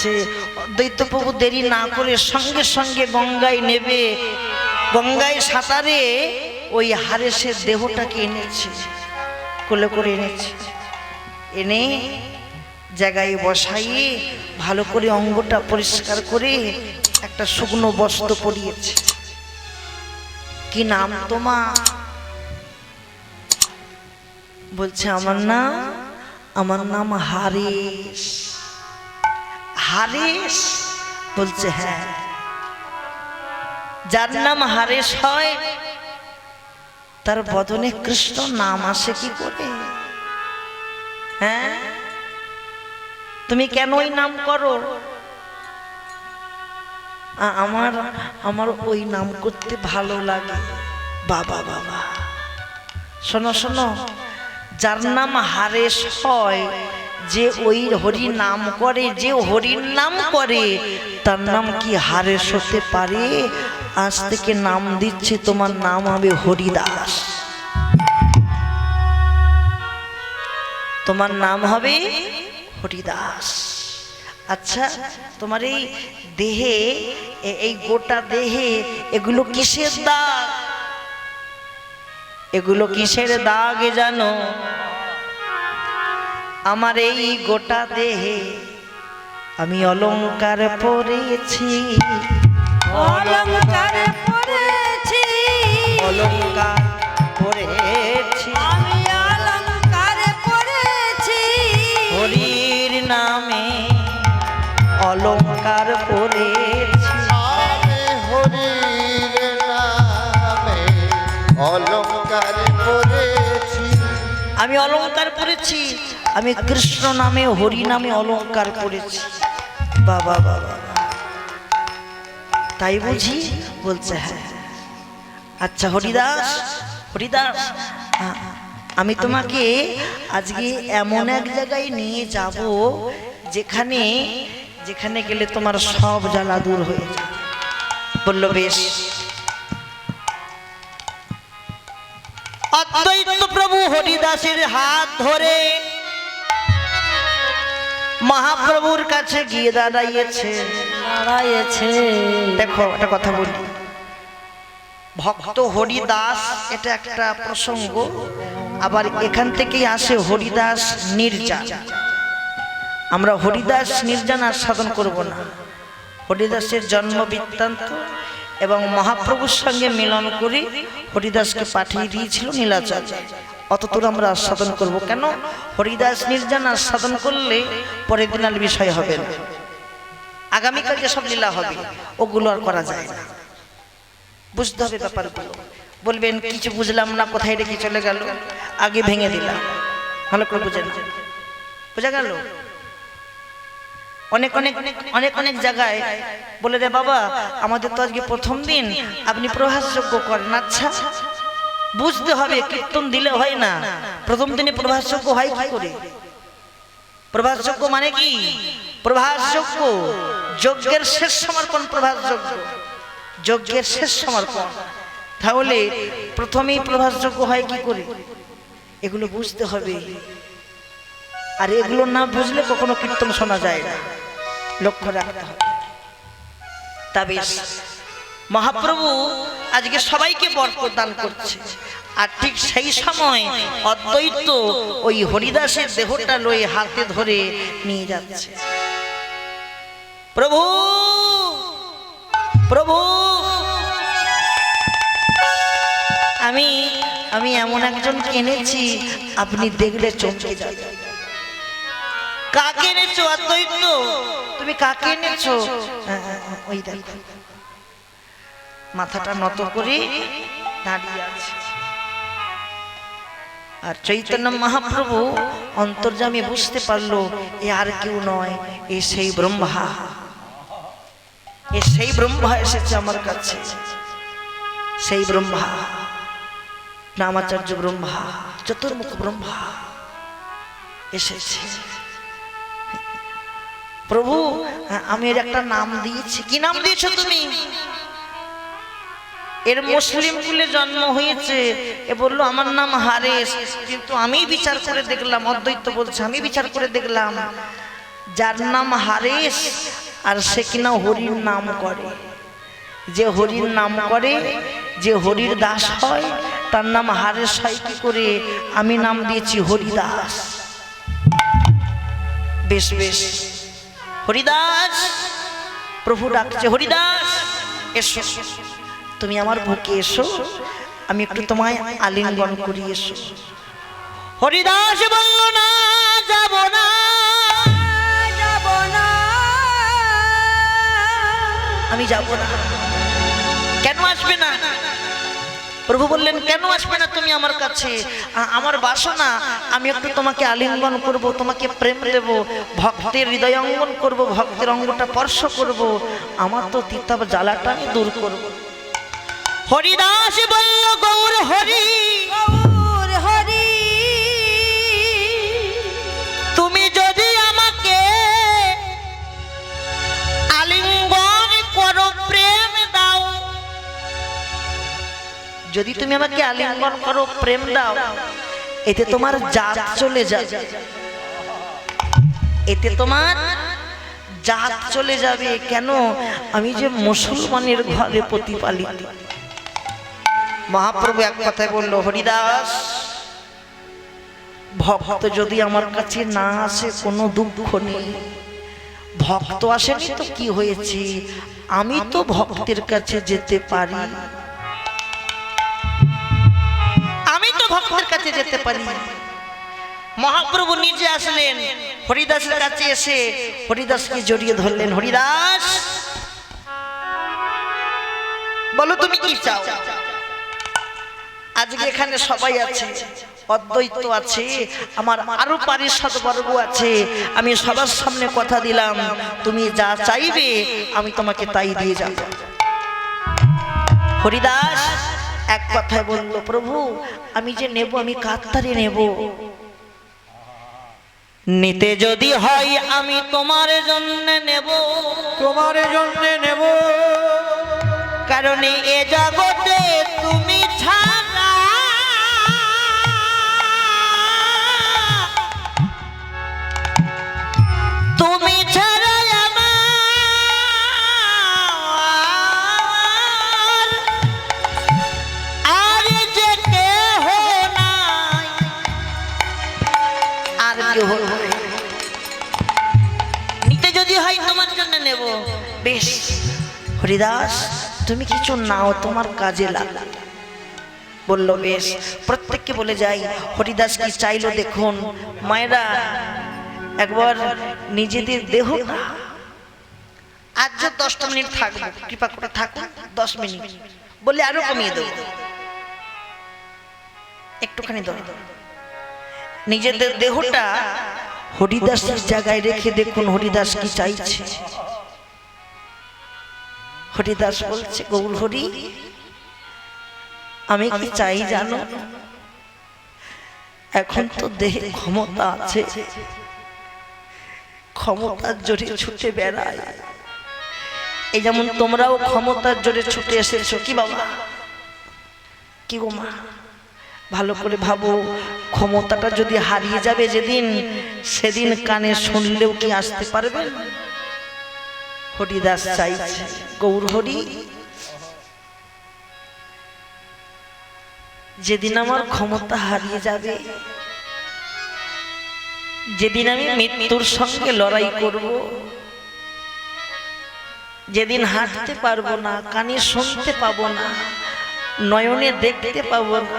করছে দৈত্যপ্রভু দেরি না করে সঙ্গে সঙ্গে গঙ্গায় নেবে। গঙ্গায় সাঁতারে ওই হারেসের দেহটাকে এনেছে, কোলে করে এনেছে। এনে জায়গায় বসাইয়ে ভালো করে অঙ্গটা পরিষ্কার করে একটা শুকনো বস্ত্র পরিয়েছে। কি নাম তোমার? বলছে, আমার নাম আমার নাম হারিস। হারিস বলছে হ্যাঁ। যার নাম হারেস হয়, তার বদনে কৃষ্ণ নাম আসে কি করে? হ্যাঁ? তুমি কেন ওই নাম করো? আমার আমার ওই নাম করতে ভালো লাগে। বাবা বাবা। শোনো শোনো। যার নাম হারেশ হয় যে ওই হরি নাম করে, যে হরির নাম করে, তার নাম কি হারে হতে পারে? আজ থেকে নাম দিচ্ছে, তোমার নাম হবে হরিদাস। তোমার নাম হবে হরিদাস। আচ্ছা তোমার এই দেহে এই গোটা দেহে, এগুলো কিসের দাগ? এগুলো কিসের দাগ জানো? আমার এই গোটা দেহে আমি অলংকার পরেছি। অলংকার পরেছি। অলংকার পরেছি। আমি অলংকার পরেছি। হরির নামে অলংকার পরেছি। আমি হরির নামে অলঙ্কার করেছি আমি অলংকার পরেছি। আমি কৃষ্ণ নামে, হরি নামে অলংকার করেছি। বাবা বাবা তাই বুঝি? বলছে হ্যাঁ। আচ্ছা হরিদাস হরিদাস, আমি তোমাকে আজকে এমন এক জায়গায় নিয়ে যাব যেখানে যেখানে গেলে তোমার সব জ্বালা দূর হয়ে যাবে। বলল, বেশ। প্রভু হরিদাসের হাত ধরে মহাপ্রভুর কাছে গিয়ে দাঁড়াইয়েছে। দাঁড়াইয়েছে। দেখো একটা কথা বলি। ভক্ত হরিদাস এটা একটা প্রসঙ্গ। আবার এখান থেকেই আসে হরিদাস নির্জান আমরা হরিদাস নির্জান আর সাধন করব না। হরিদাসের জন্ম বৃত্তান্ত এবং মহাপ্রভুর সঙ্গে মিলন করে হরিদাসকে পাঠিয়ে দিয়েছিল নীলাচল। অতদূর আমরা আস্বাদন করব কেন? হরিদাস নির্জান আস্বাদন করলে পরের দিন আর বিষয় হবে না। আগামীকাল যেসব লীলা হবে, ওগুলো আর করা যায় না। বুঝতে হবে ব্যাপারগুলো। বলবেন, কিছু বুঝলাম না, কোথায় রেখে চলে গেল? আগে ভেঙে দিলাম। ভালো করে বুঝেন বোঝা গেল? অনেক অনেক অনেক অনেক জায়গায় বলে রে বাবা, আমাদের তো আজকে প্রথম দিন। আপনি প্রভাসযোগ্য করেন। আচ্ছা বুঝতে হবে কীর্তন দিলে হয় না। প্রথম দিনে প্রভাসযোগ্য হয় কি করে? প্রভাসযোগ্য মানে কি? প্রভাসযোগ্য যজ্ঞের শেষ সমর্পণ প্রভাসযোগ্য যজ্ঞের শেষ সমর্পণ তাহলে প্রথমেই প্রভাসযোগ্য হয় কি করে? এগুলো বুঝতে হবে। আর এগুলো না বুঝলে কখনো কীর্তন শোনা যায় না। লক্ষ্য রাখতে হবে। তা বেশ। মহাপ্রভু আজকে সবাইকে বর প্রদান করছে। আর ঠিক সেই সময় অদ্বৈত ওই হরিদাসের দেহটা লয়ে হাতে ধরে নিয়ে যাচ্ছে। প্রভু প্রভু। আমি আমি এমন একজন এনেছি আপনি দেখলে চমকে যাবেন। কাকে এনেছো অদ্বৈত? তুমি কাকে এনেছো? ওই দেখো। মাথাটা নত করে দাঁড়িয়ে আছে। আর চৈতন্য মহাপ্রভু অন্তর্জামে বুঝতে পারল, এ আর কেউ নয়, এ সেই ব্রহ্মা। এ সেই ব্রহ্মা এসেছে আমার কাছে। সেই ব্রহ্মা নামাচার্য ব্রহ্মা, চতুর্মুখ ব্রহ্মা এসেছে। প্রভু, আমি এর একটা নাম দিয়েছি। কি নাম দিয়েছ তুমি? এর মুসলিম কুলে জন্ম হয়েছে। এ বলল, আমার নাম হারেস, কিন্তু আমি বিচার করে দেখলাম, অদ্বৈত বলছে, আমি বিচার করে দেখলাম, যার নাম হারেস, আর সে কিনা হরির নাম করে। যে হরির নাম করে, যে হরির দাস হয়, তার নাম হারেস হয় কি করে? আমি নাম দিয়েছি হরিদাস। বেশ বেশ। হরিদাস, প্রভু ডাকছে, হরিদাস, এসো। তুমি আমার বুকে এসো আমি একটু তোমায় আলিঙ্গন করি এসো। হরিদাস বলল না যাব না যাব না। আমি যাব না। কেন আসবে না? প্রভু বললেন কেন আসবে না তুমি আমার কাছে? আমার বাসনা আমি একটু তোমাকে আলিঙ্গন করব তোমাকে প্রেম দেব ভক্তের হৃদয় অঙ্গন করব ভক্তের অঙ্গটা স্পর্শ করব। আমার তো তিতাব জ্বালাটা আমি দূর করব। হরিদাস বলল গৌর হরি গৌর হরি তুমি যদি আমাকে আলিঙ্গন করো প্রেম দাও যদি তুমি আমাকে আলিঙ্গন করো প্রেম দাও এতে তোমার জাত চলে যাবে। এতে তোমার জাত চলে যাবে। কেন? আমি যে মুসলমানের ঘরে প্রতিপালিত। মহাপ্রভু এক কথায় বলল, হরিদাস, ভক্ত যদি আমার কাছে না আসে, কোনো দুঃখ নেই। ভক্ত আসেনি তো কি হয়েছে? আমি তো ভক্তের কাছে যেতে পারি। আমি তো ভক্তের কাছে যেতে পারি। মহাপ্রভু নিজে আসলেন, হরিদাসের কাছে এসে হরিদাসকে জড়িয়ে ধরলেন, হরিদাস, বলো তুমি কি চাও? আজকে এখানে সবাই আছে অদ্বৈত আছে আমার আরও পারিষদ বর্গ আছে। আমি সবার সামনে কথা দিলাম তুমি যা চাইবে আমি তোমাকে তাই দিয়ে যাব। হরিদাস এক কথায় বলল প্রভু আমি যে নেব আমি কাত্তারে নেব? নিতে যদি হয় আমি তোমার জন্য নেব। তোমার জন্য নেব। কারণ এ জগতে নিতে যদি হয় তোমার জন্য নেব। বেশ, হরিদাস, তুমি কিছু নাও তোমার কাজে লাগবে। বলল, বেশ। প্রত্যেককে বলে যাই, হরিদাস কি চাইলো দেখুন? মায়েরা একবার নিজেদের দেহ আজ দশটা মিনিট থাকব, কৃপা করে থাকুন, দশ মিনিট। বলে আরও কমিয়ে দেবো। একটুখানি দাও নিজেদের দেহটা হরিদাসের জায়গায় রেখে দেখুন, হরিদাস কি চাইছে। হরিদাস বলছে, গৌর হরি, আমি কি চাই জানো? এখন তো দেহে ক্ষমতা আছে। ক্ষমতার জোরে ছুটে বেড়ায়। এই যেমন তোমরাও ক্ষমতার জোরে ছুটে এসেছ কি বাবা? কি গো মা? ভালো করে ভাবো ক্ষমতাটা যদি হারিয়ে যাবে যেদিন সেদিন কানে শুনলেও কি আসতে পারবে? হরিদাস চাইছে গৌর হরি। যেদিন আমার ক্ষমতা হারিয়ে যাবে যেদিন আমি মৃত্যুর সঙ্গে লড়াই করব, যেদিন হাঁটতে পারব না, কানে শুনতে পাবো না, নয়নে দেখতে পাবো না,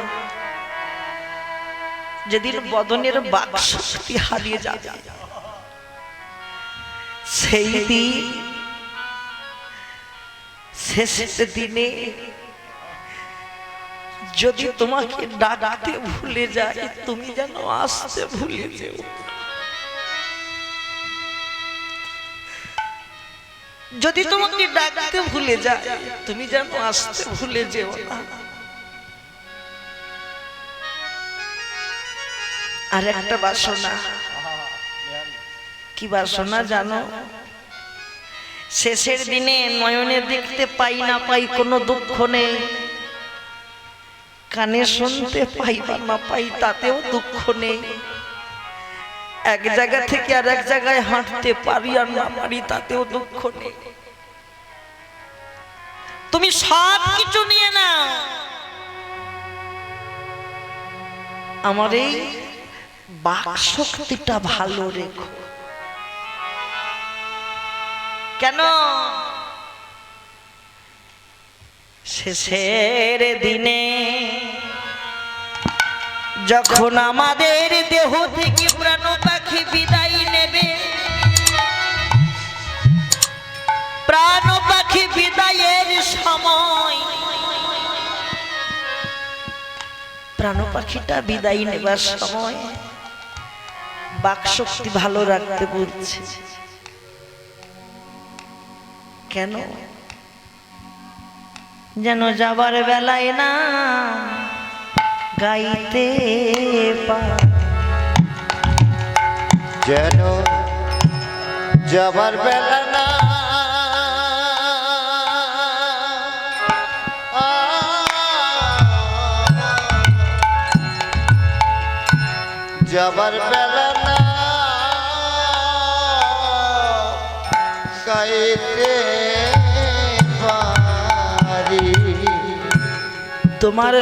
যেদিন বদনের বাক শক্তি হারিয়ে যাবে, সেই দিন শেষের দিনে, যদি তোমাকে ডাকতে ভুলে যায় তুমি যেন আসতে ভুলে যেও। যদি তোমাকে ডাকতে ভুলে যায় তুমি যেন আসতে ভুলে যেও না। আর একটা বাসনা। কি বাসনা জানো? শেষের দিনে নয়নে দেখতে পাই না পাই কোনো দুঃখ নেই। কানে শুনতে পাই বা না পাই তাতেও দুঃখ নেই। এক জায়গা থেকে আর এক জায়গায় হাঁটতে পারি আর না পারি তাতেও দুঃখ নেই। তুমি সব কিছু নিয়ে নাও। আমার এই বাক ভালো রেখো। কেন? শেষের দিনে যখন আমাদের দেহ থেকে প্রাণ পাখি বিদায় নেবে, প্রাণ পাখি বিদায়ের সময় প্রাণ পাখিটা বিদায় নেবার সময় বাকশক্তি ভালো রাখতে বলছে। কেন? যেন যাবার বেলায় না গাইতে পা। যেন যাবার বেলা না যাবার বেলা না গাইতে তোমার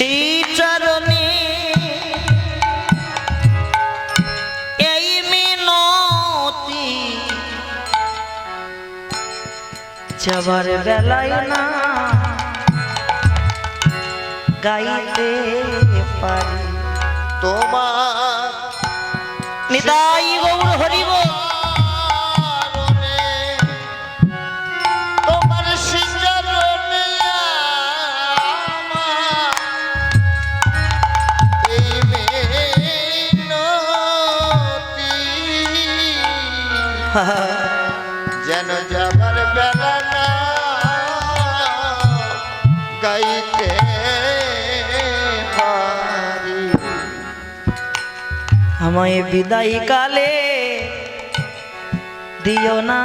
এই যাবার বেলায় না গাইতে পারি। তোমার নিদাই গৌর হরিব। যেন যাবার বেলা না গাইতে আমায় বিদায় কালে দিও না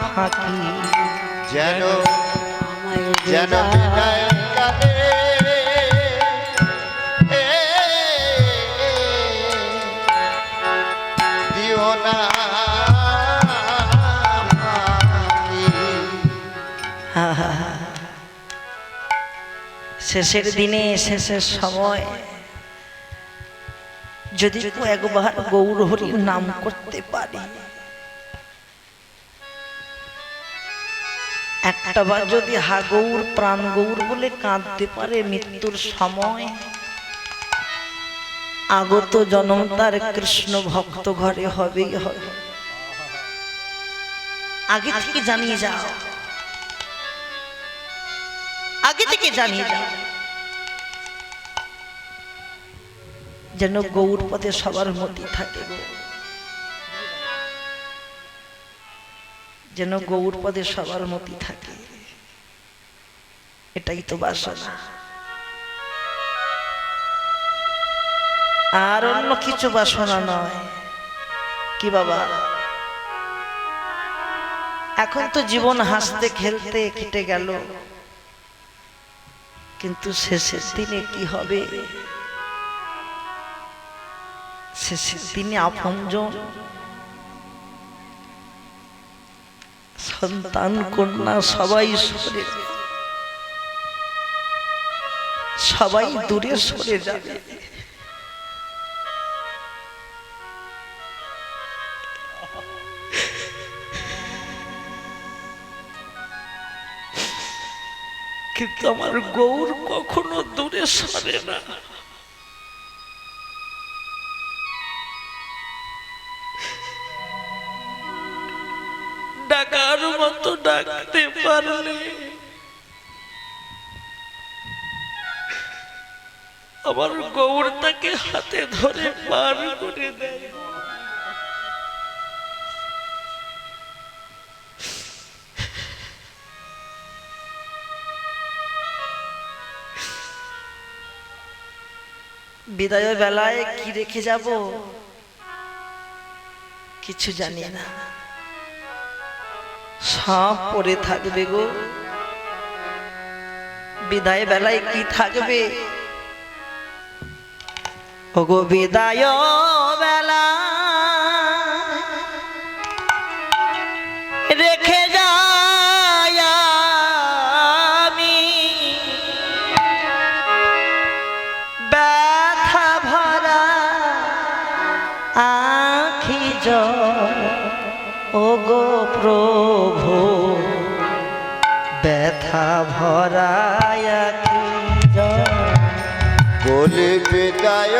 ফাঁকি। যেন যেন বিদায় শেষের দিনে, শেষের সময় যদি একবার গৌর হরির নাম করতে পারি। একটা বার যদি হা গৌর, প্রাণ গৌর বলে কাঁদতে পারে মৃত্যুর সময়, আগত জনম তার কৃষ্ণ ভক্ত ঘরে হবেই হবে। আগে থেকে জানিয়ে যাও। আগে থেকে জানিয়ে যাও। যেন গৌর পথে সবার মতি থাকে যেন গৌর পদে সবার মতি থাকে। এটাই তো বাসনা। আর অন্য কিছু বাসনা নয়। কি বাবা? এখন তো জীবন হাসতে খেলতে কেটে গেল। কিন্তু শেষের দিনে কি হবে? শেষের দিনে আপনজন। সন্তান, কন্যা, সবাই সরে সবাই দূরে সরে যাবে। কিন্তু আমার গৌর কখনো দূরে সরে না। ডাকার মতো ডাকতে পারলে? আমার গৌর তাকে হাতে ধরে পার করে দেয়। বিদায়ের বেলায় কি রেখে যাব? কিছু জানি না। সব পরে থাকবে গো। বিদায় বেলায় কি থাকবে? ওগো বিদায় বেলা। রেখে যায় ব্যথা ভরা আখি জল। ওগো প্রভু ব্যথা ভরা বলে বিদায়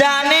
জানি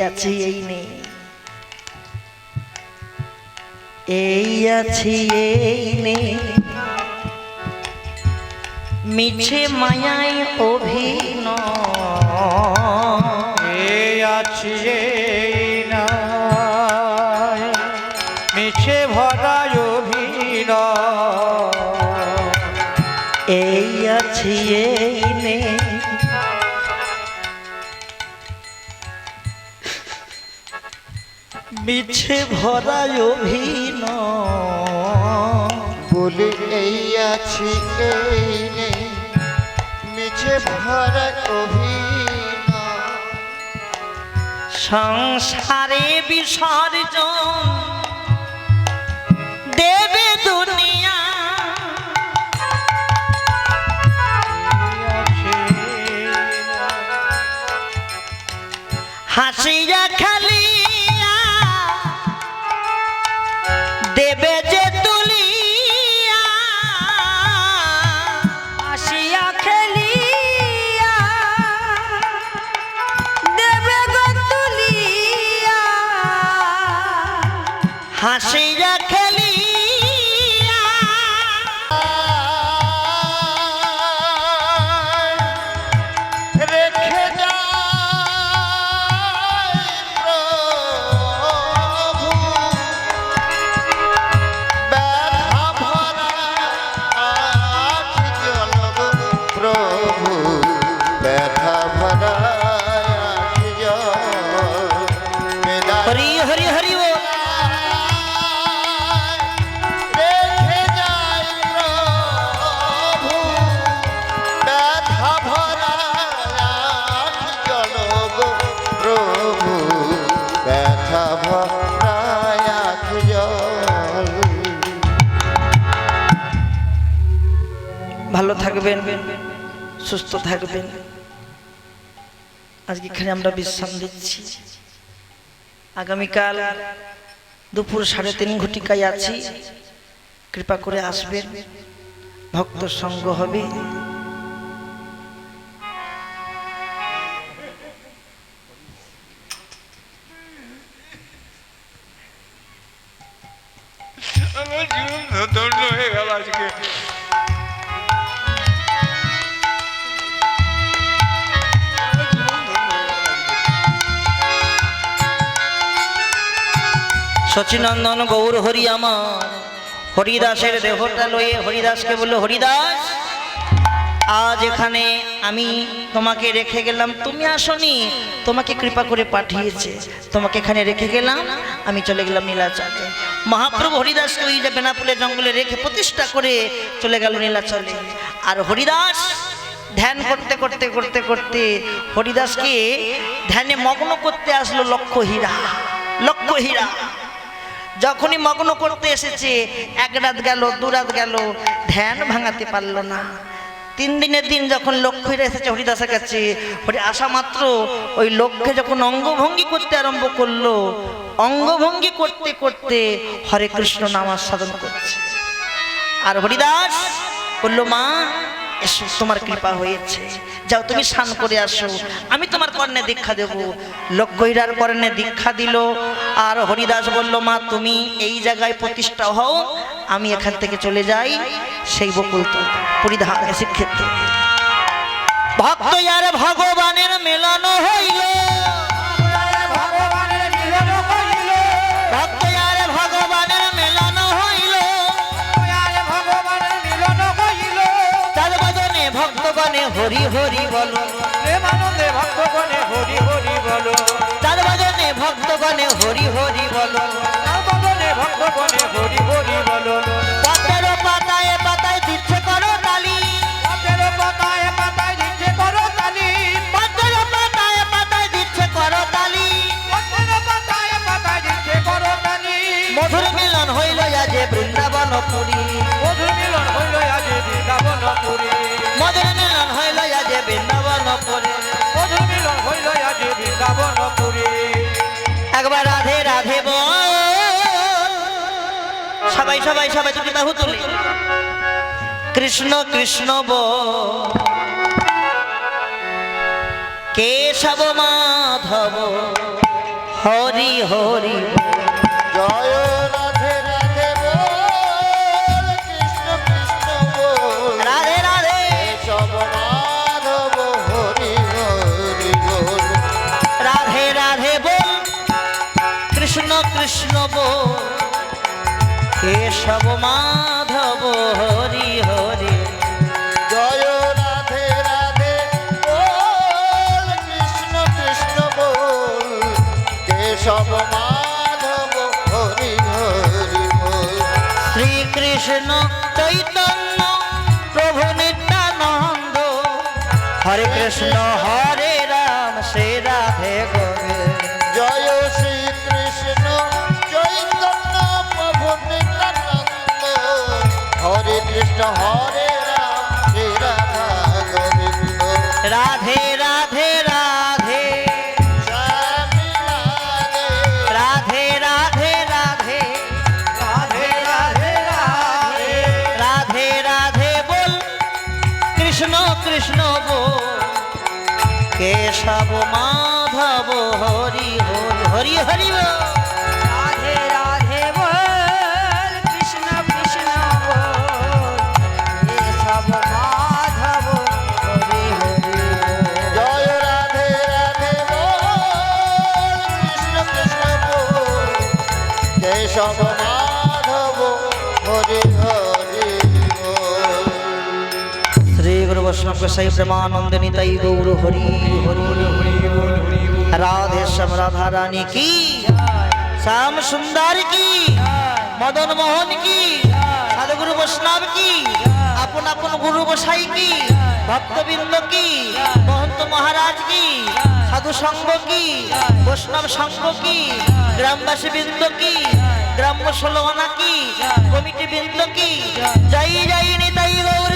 আছি এই নেই এই আছি এই নেই মিছে মায়ায় অভিনয়। এই আছি এই মিছে ভরা অভিনয় বলে এই আছি এই নেই। মিছে ভরা অভিনয় সংসারে বিসর্জন দেবে দুনিয়া। হাসিয়া খালিয়া দেবে যে খেলিয়া। দেবে হাসিয়া খেলিয়া। ভালো থাকবেন, সুস্থ থাকবেন। আজকে এখানে আমরা বিশ্রাম দিচ্ছি। আগামীকাল দুপুর সাড়ে তিন ঘটিকায় আছি। কৃপা করে আসবেন। ভক্ত সঙ্গ হবে। জীবন ধন্য হয়ে গেল আজকে। সচিনন্দন গৌর হরি আমার হরিদাসের দেহটা লয়ে হরিদাসকে বলল, হরিদাস, আজ এখানে আমি তোমাকে রেখে গেলাম। তুমি আসনি, তোমাকে কৃপা করে পাঠিয়েছে। তোমাকে এখানে রেখে গেলাম, আমি চলে গেলাম নীলাচলে। মহাপ্রভু হরিদাসকে ওই যে বেনাপুলে জঙ্গলে রেখে প্রতিষ্ঠা করে চলে গেল নীলাচলে। আর হরিদাস, ধ্যান করতে করতে করতে করতে হরিদাসকে ধ্যানে মগ্ন করতে আসলো লক্ষ্য হীরা লক্ষ্য হীরা। যখনই মগ্ন করতে এসেছে, এক রাত গেল, দু রাত গেল, ধ্যান ভাঙাতে পারল না। তিন দিনের দিন যখন লক্ষ্যে এসেছে হরিদাসের কাছে, হরি আসা মাত্র ওই লক্ষ্যে যখন অঙ্গভঙ্গি করতে আরম্ভ করল, অঙ্গভঙ্গি করতে করতে হরে কৃষ্ণ নাম সাধন করছে। আর হরিদাস বলল, মা এসো তোমার কৃপা হয়েছে। যাও তুমি স্নান করে আসো। আমি তোমার কর্ণে দীক্ষা দেব। লক্ষ্যহীরার কর্ণে দীক্ষা দিল। আর হরিদাস বলল মা তুমি এই জায়গায় প্রতিষ্ঠা হও। আমি এখান থেকে চলে যাই। সেই বকুল তো পরিধান শিক্ষেত্র ভক্ত আর ভগবানের মেলানো হইল হরি হরি বলো। প্রেমানন্দে ভক্তগণে হরি হরি বলো। তার বদনে ভক্তগণে হরি হরি বলো। ভগবানে ভক্তগণে হরি হরি বলো। পথের পাতায় পাতায় দিচ্ছে করো তালি। পথের পাতায় পাতায় দিচ্ছে করো তালি। পথের পাতায় পাতায় দিচ্ছে করো তালি। পথের পাতায় পাতায় দিচ্ছে করো তালি। মধুর মিলন হইল আজে বৃন্দাবন পুরী মধুর মিলন হইল আজ বৃন্দাবন পুরী মধুর মিলন হইল আজে বৃন্দাবন পুরী মধুর মিলন হইল আজ বৃন্দাবন পুরী একবার রাধে রাধে বল। সবাই সবাই সবাই দুটি বাহু তুলি। কৃষ্ণ কৃষ্ণ বল। কেশব মাধব হরি হরি। জয়। কৃষ্ণ কৃষ্ণ কেশব মাধব হরি হরি। জয় রাধে রাধে বল কৃষ্ণ কৃষ্ণ বল। কেশব মাধব হরি হরি বল। শ্রীকৃষ্ণ চৈতন্য প্রভু নিত্যানন্দ। হরে কৃষ্ণ হরে রাধা রাধে রাধে রাধে রাধে রাধে রাধে রাধে রাধে রাধে রাধে রাধে রাধে বল কৃষ্ণ কৃষ্ণ বল কেশব মাধব হরি হরি হরি হরি গোসাই প্রেমানন্দ নিতাই গৌর হরি হরি রাধে শ্যাম, রাধা রানী কি? শ্যাম সুন্দর কি? মদন মোহন কি? সাধুগুরু বৈষ্ণব কি? আপন আপন গুরু গোসাই কি? ভক্তবৃন্দ কি? মহন্ত মহারাজ কি? সাধু সঙ্গ কি? বৈষ্ণব সঙ্গ কি? গ্রামবাসী বৃন্দ কি? গ্রাম্য ষোলনা কি? কমিটি বৃন্দ কি? জয় জয় নিতাই গৌর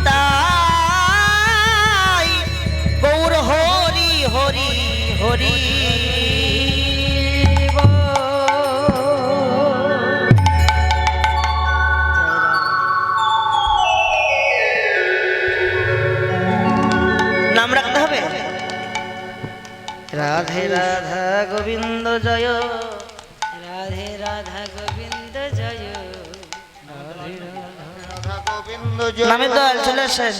নিতাই গৌর হরি হরি হরি নাম রাধে রাধা গোবিন্দ জয়। জয় রাধা গোবিন্দ জয় নামে দল চলে আসেন